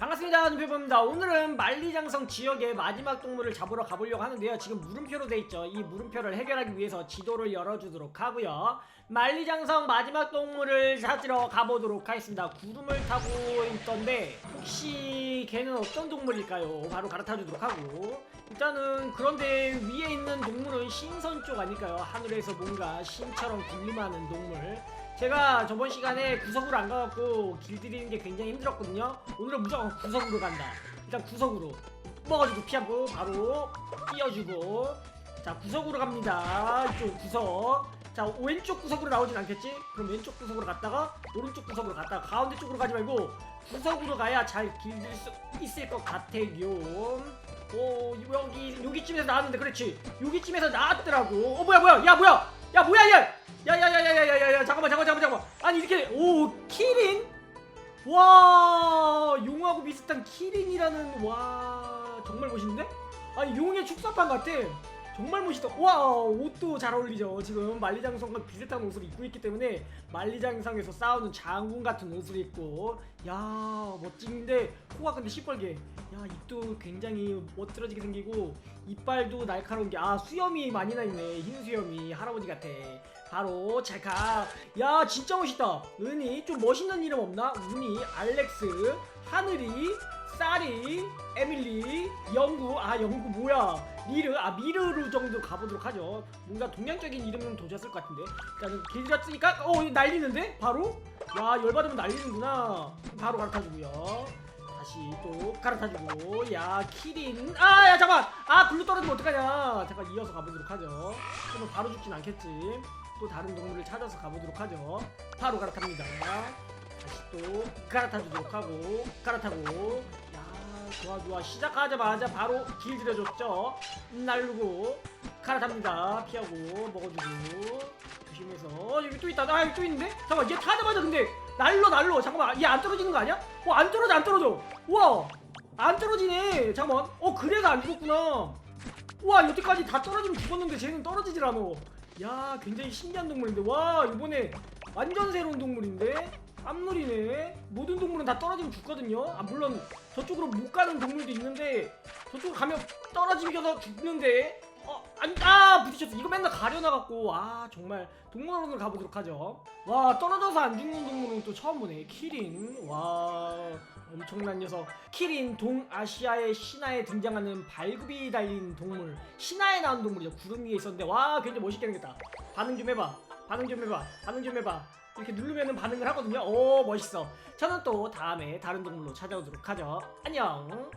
반갑습니다. 눈표범입니다. 오늘은 만리장성 지역의 마지막 동물을 잡으러 가보려고 하는데요. 지금 물음표로 돼 있죠. 이 물음표를 해결하기 위해서 지도를 열어주도록 하고요. 만리장성 마지막 동물을 찾으러 가보도록 하겠습니다. 구름을 타고 있던데 혹시 걔는 어떤 동물일까요? 바로 갈아타주도록 하고 일단은 그런데 위에 있는 동물은 신선 쪽 아닐까요? 하늘에서 뭔가 신처럼 군림하는 동물. 제가 저번 시간에 구석으로 안 가갖고 길들이는 게 굉장히 힘들었거든요. 오늘은 무조건 구석으로 간다. 일단 구석으로 먹어주고 피하고 바로 뛰어주고 자 구석으로 갑니다. 이쪽 구석. 자 왼쪽 구석으로 나오진 않겠지? 그럼 왼쪽 구석으로 갔다가 오른쪽 구석으로 갔다가 가운데 쪽으로 가지 말고 구석으로 가야 잘 길들 수 있을 것 같아요. 오 여기 여기쯤에서 나왔는데 그렇지. 여기쯤에서 나왔더라고. 어 뭐야 뭐야? 야 뭐야? 야 뭐야 야 야야야야야야야 잠깐만 잠깐만 잠깐만 아니 이렇게 오 키린? 와 용하고 비슷한 키린이라는 와 정말 멋있는데? 아니 용의 축사판 같아. 정말 멋있다. 와 옷도 잘 어울리죠. 지금 만리장성과 비슷한 옷을 입고 있기 때문에 만리장성에서 싸우는 장군 같은 옷을 입고. 야 멋진데 코가 근데 시뻘게. 야 입도 굉장히 멋들어지게 생기고 이빨도 날카로운 게 아 수염이 많이 나 있네. 흰 수염이 할아버지 같아. 바로 찰칵. 야 진짜 멋있다. 은희 좀 멋있는 이름 없나? 은희 알렉스 하늘이 쌀이 에밀리 영구. 아 영구 뭐야? 미르. 아 미르루 정도 가보도록 하죠. 뭔가 동양적인 이름은 도졌을 것 같은데. 일단은 길들였으니까 어 이거 날리는데? 바로? 야 열받으면 날리는구나. 바로 갈아타주고요. 다시 또 갈아타주고. 야 키린. 아야 잠깐 아 불로 떨어지면 어떡하냐. 잠깐 이어서 가보도록 하죠. 그러면 바로 죽진 않겠지. 또 다른 동물을 찾아서 가보도록 하죠. 바로 갈아탑니다 다시 또 갈아타주도록 하고 갈아타고. 야 좋아 좋아. 시작하자마자 바로 길들여줬죠? 날르고 갈아탑니다. 피하고 먹어주고. 조심해서. 어, 여기 또 있다. 아 여기 또 있는데? 잠깐만 얘 타자마자 근데 날로 날로 잠깐만 얘 안 떨어지는 거 아니야? 어 안 떨어져 안 떨어져. 우와 안 떨어지네. 잠깐만. 어 그래서 안 죽었구나. 우와 여태까지 다 떨어지면 죽었는데 쟤는 떨어지질 않아. 야 굉장히 신기한 동물인데. 와 이번에 완전 새로운 동물인데 깜놀이네 모든 동물은 다 떨어지면 죽거든요 아 물론 저쪽으로 못 가는 동물도 있는데 저쪽으로 가면 떨어지면서 죽는데 어, 아니, 아, 부딪혔어. 이거 맨날 가려나갖고, 아, 정말, 동물원을 가보도록 하죠. 와, 떨어져서 안 죽는 동물은 또 처음 보네. 키린. 와, 엄청난 녀석. 키린, 동아시아의 신화에 등장하는 발굽이 달린 동물. 신화에 나온 동물이죠. 구름 위에 있었는데, 와, 굉장히 멋있게 생겼다. 반응 좀 해봐. 반응 좀 해봐. 반응 좀 해봐. 이렇게 누르면은 반응을 하거든요. 오, 멋있어. 저는 또 다음에 다른 동물로 찾아오도록 하죠. 안녕.